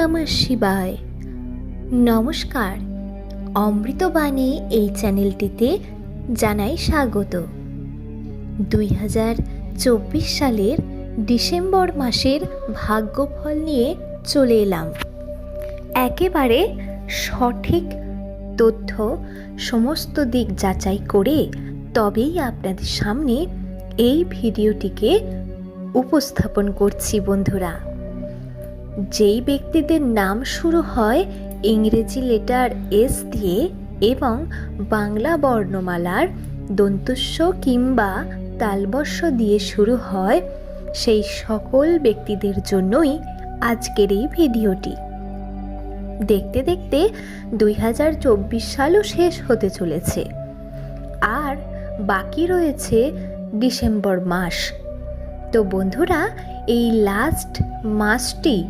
নমঃ শিবায়। নমস্কার। অমৃতবাণী এই চ্যানেলটিতে জানাই স্বাগত। দুই হাজার চব্বিশ সালের ডিসেম্বর মাসের ভাগ্যফল নিয়ে চলে এলাম। একেবারে সঠিক তথ্য সমস্ত দিক যাচাই করে তবেই আপনাদের সামনে এই ভিডিওটিকে উপস্থাপন করছি বন্ধুরা। যেই ব্যক্তিদের নাম শুরু হয় ইংরেজি লেটার এস দিয়ে এবং বাংলা বর্ণমালার দন্তস্ব কিংবা তালবস্য দিয়ে শুরু হয়, সেই সকল ব্যক্তিদের জন্যই আজকের এই ভিডিওটি। দেখতে দেখতে দুই হাজার চব্বিশ সালও শেষ হতে চলেছে। আর বাকি রয়েছে ডিসেম্বর মাস। তো বন্ধুরা, এই লাস্ট মাসটি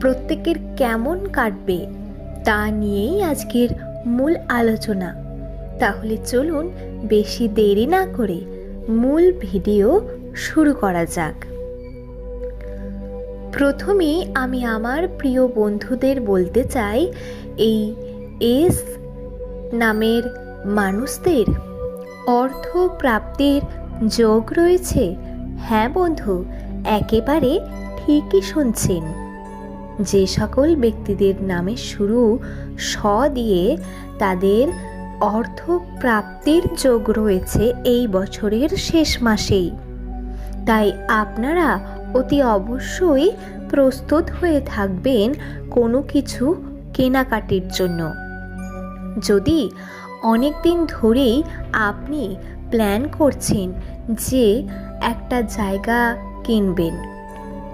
প্রত্যেকের কেমন কাটবে তা নিয়েই আজকের মূল আলোচনা। তাহলে চলুন বেশি দেরি না করে মূল ভিডিও শুরু করা যাক। প্রথমে আমি আমার প্রিয় বন্ধুদের বলতে চাই, এই এস নামের মানুষদের অর্থ প্রাপ্তির যোগ রয়েছে। হ্যাঁ বন্ধু, একেবারে ঠিকই শুনছেন। যে সকল ব্যক্তিদের নামে শুরু স দিয়ে তাদের অর্থ প্রাপ্তির যোগ রয়েছে এই বছরের শেষ মাসেই। তাই আপনারা অতি অবশ্যই প্রস্তুত হয়ে থাকবেন কোনো কিছু কেনাকাটির জন্য। যদি অনেক দিন ধরেই আপনি প্ল্যান করছেন যে একটা জায়গা কিনবেন,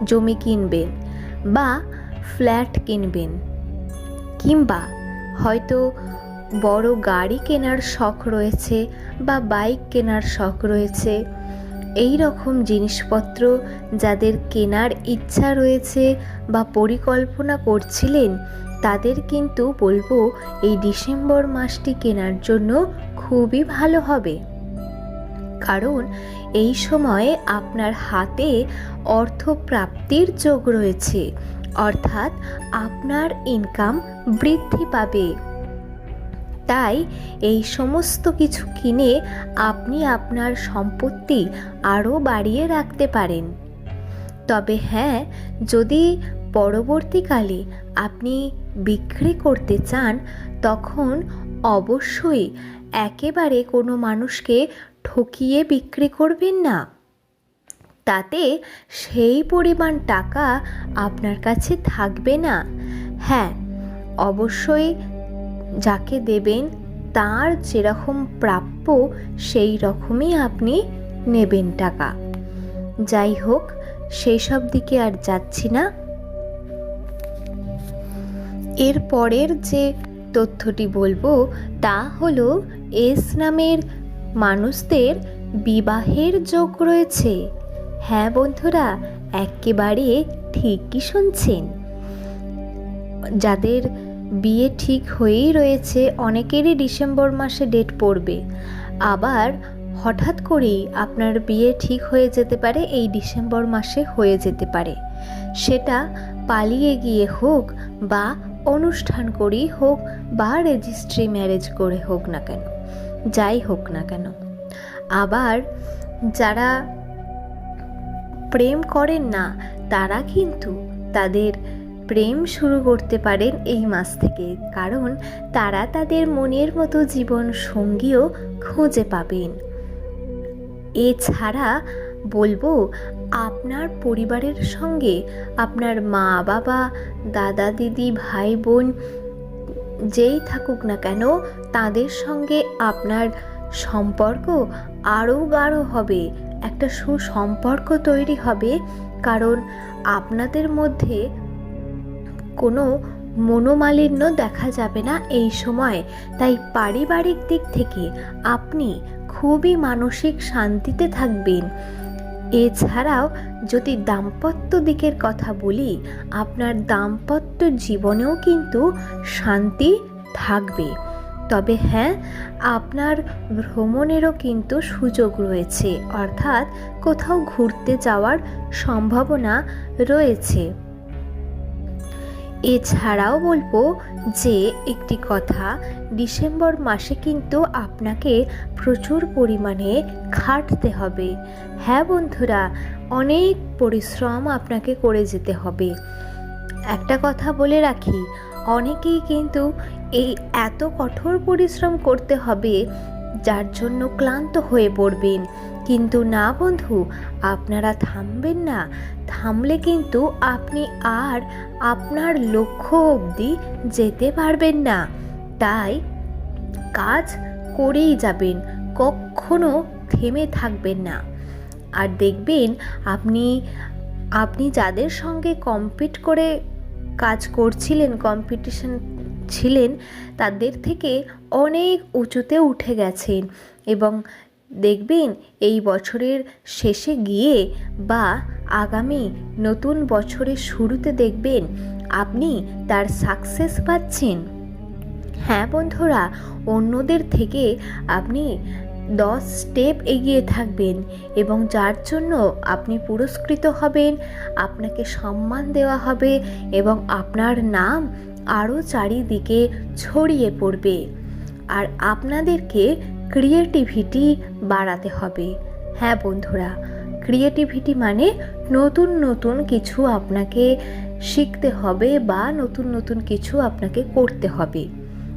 জমি কিনবেন বা ফ্ল্যাট কিনবেন। কিংবা হয়তো বড় গাড়ি কেনার শখ রয়েছে বা বাইক কেনার শখ রয়েছে, এই রকম জিনিসপত্র যাদের কেনার ইচ্ছা রয়েছে বা পরিকল্পনা করছিলেন, তাদের কিন্তু বলব এই ডিসেম্বর মাসটি কেনার জন্য খুবই ভালো হবে। কারণ এই সময়ে আপনার হাতে অর্থ প্রাপ্তির যোগ রয়েছে। অর্থাৎ আপনার ইনকাম বৃদ্ধি পাবে। তাই এই সমস্ত কিছু কিনে আপনি আপনার সম্পত্তি আরও বাড়িয়ে রাখতে পারেন। তবে হ্যাঁ যদি পরবর্তীকালে আপনি বিক্রি করতে চান, তখন অবশ্যই একেবারে কোনো মানুষকে ঠকিয়ে বিক্রি করবেন না। তাতে সেই পরিমাণ টাকা আপনার কাছে থাকবে না। হ্যাঁ অবশ্যই যাকে দেবেন তার যেরকম প্রাপ্য সেই রকমই আপনি নেবেন টাকা। যাই হোক সেই সব দিকে আর যাচ্ছি না। এর পরের যে তথ্যটি বলব, তা হলো এস নামের মানুষদের বিবাহের যোগ রয়েছে। হ্যাঁ বন্ধুরা, একেবারে ঠিকই শুনছেন। যাদের বিয়ে ঠিক হয়েই রয়েছে, অনেকেরই ডিসেম্বর মাসে ডেট পড়বে। আবার হঠাৎ করেই আপনার বিয়ে ঠিক হয়ে যেতে পারে, এই ডিসেম্বর মাসে হয়ে যেতে পারে। সেটা পালিয়ে গিয়ে হোক বা অনুষ্ঠান করেই হোক বা রেজিস্ট্রি ম্যারেজ করে হোক না কেন, যাই হোক না কেন। আবার যারা প্রেম করেন না, তারা কিন্তু তাদের প্রেম শুরু করতে পারেন এই মাস থেকে। কারণ তারা তাদের মনের মতো জীবন সঙ্গীও খুঁজে পাবেন। এছাড়া বলব, আপনার পরিবারের সঙ্গে আপনার মা, বাবা, দাদা, দিদি, ভাই, বোন যেই থাকুক না কেন, তাদের সঙ্গে আপনার সম্পর্ক আরও গাঢ় হবে। একটা সুসম্পর্ক তৈরি হবে, কারণ আপনাদের মধ্যে কোনো মনোমালিন্য দেখা যাবে না এই সময়। তাই পারিবারিক দিক থেকে আপনি খুবই মানসিক শান্তিতে থাকবেন। এছাড়াও যদি দাম্পত্য দিকের কথা বলি, আপনার দাম্পত্য জীবনেও কিন্তু শান্তি থাকবে। তবে হ্যাঁ আপনার ভ্রমণেরও কিন্তু সুযোগ রয়েছে। অর্থাৎ কোথাও ঘুরতে যাওয়ার সম্ভাবনা রয়েছে। এছাড়াও বলব যে একটি কথা, ডিসেম্বর মাসে কিন্তু আপনাকে প্রচুর পরিমাণে খাটতে হবে। হ্যাঁ বন্ধুরা, অনেক পরিশ্রম আপনাকে করে যেতে হবে। একটা কথা বলে রাখি, অনেকেই কিন্তু এই এত কঠোর পরিশ্রম করতে হবে, যার জন্য ক্লান্ত হয়ে পড়বেন। কিন্তু না বন্ধু, আপনারা থামবেন না। থামলে কিন্তু আপনি আর আপনার লক্ষ্য অবধি যেতে পারবেন না। তাই কাজ করেই যাবেন, কখনো থেমে থাকবেন না। আর দেখবেন, আপনি আপনি যাদের সঙ্গে কম্পিট করে কাজ করছিলেন কম্পিটিশন ছিলেন, তাদের থেকে অনেক উঁচুতে উঠে গেছেন এবং দেখবেন এই বছরের শেষে গিয়ে বা আগামী নতুন বছরের শুরুতে দেখবেন আপনি তার সাকসেস পাচ্ছেন। হ্যাঁ বন্ধুরা, অন্যদের থেকে আপনি দশ স্টেপ এগিয়ে থাকবেন এবং যার জন্য আপনি পুরস্কৃত হবেন, আপনাকে সম্মান দেওয়া হবে এবং আপনার নাম আরও চারিদিকে ছড়িয়ে পড়বে। আর আপনাদেরকে ক্রিয়েটিভিটি বাড়াতে হবে। হ্যাঁ বন্ধুরা, ক্রিয়েটিভিটি মানে নতুন নতুন কিছু আপনাকে শিখতে হবে বা নতুন নতুন কিছু আপনাকে করতে হবে।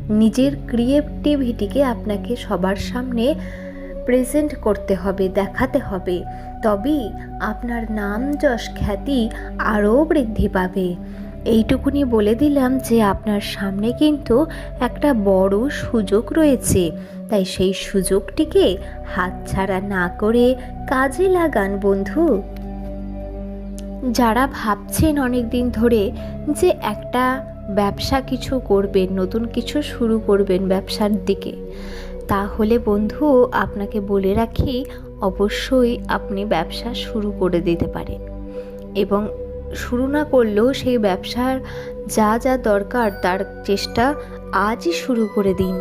নিজের ক্রিয়েটিভিটিকে আপনাকে সবার সামনে প্রেজেন্ট করতে হবে, দেখাতে হবে। তবেই আপনার নাম যশ খ্যাতি আরও বৃদ্ধি পাবে। এইটুকুনি বলে দিলাম যে আপনার সামনে কিন্তু একটা বড় সুযোগ রয়েছে। তাই সেই সুযোগটিকে হাতছাড়া না করে কাজে লাগান, বন্ধু। যারা ভাবছেন অনেক দিন ধরে যে একটা ব্যবসা কিছু করবেন, নতুন কিছু শুরু করবেন ব্যবসার দিকে, তাহলে বন্ধু, আপনাকে বলে রাখি, অবশ্যই আপনি ব্যবসা শুরু করে দিতে পারেন। এবং শুরু না করলেও সেই ব্যবসার যা যা দরকার তার চেষ্টা আজই শুরু করে দিন।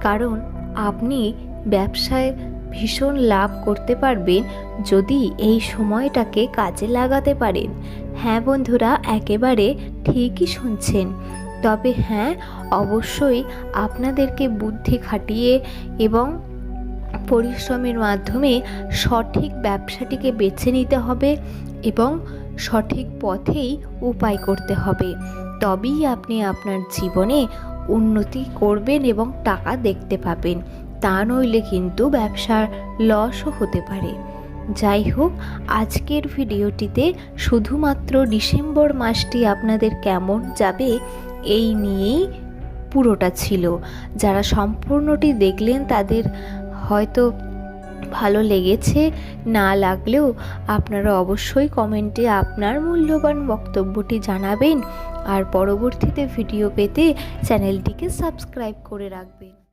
কারণ আপনি ব্যবসায় ভীষণ লাভ করতে পারবেন যদি এই সময়টাকে কাজে লাগাতে পারেন। হ্যাঁ বন্ধুরা, একেবারে ঠিকই শুনছেন। তবে হ্যাঁ অবশ্যই আপনাদেরকে বুদ্ধি খাটিয়ে এবং পরিশ্রমের মাধ্যমে সঠিক ব্যবসাটিকে বেছে নিতে হবে এবং সঠিক পথেই উপায় করতে হবে। তবেই আপনি আপনার জীবনে উন্নতি করবেন এবং টাকা দেখতে পাবেন। তা নইলে কিন্তু ব্যবসার লসও হতে পারে। যাই হোক, আজকের ভিডিওটিতে শুধুমাত্র ডিসেম্বর মাসটি আপনাদের কেমন যাবে, এই নিয়েই পুরোটা ছিল। যারা সম্পূর্ণটি দেখলেন, তাদের হয়তো ভালো লেগেছে না লাগলেও আপনারা অবশ্যই কমেন্টে আপনার মূল্যবান বক্তব্যটি জানাবেন আর পরবর্তীতে ভিডিও পেতে চ্যানেলটিকে সাবস্ক্রাইব করে রাখবেন।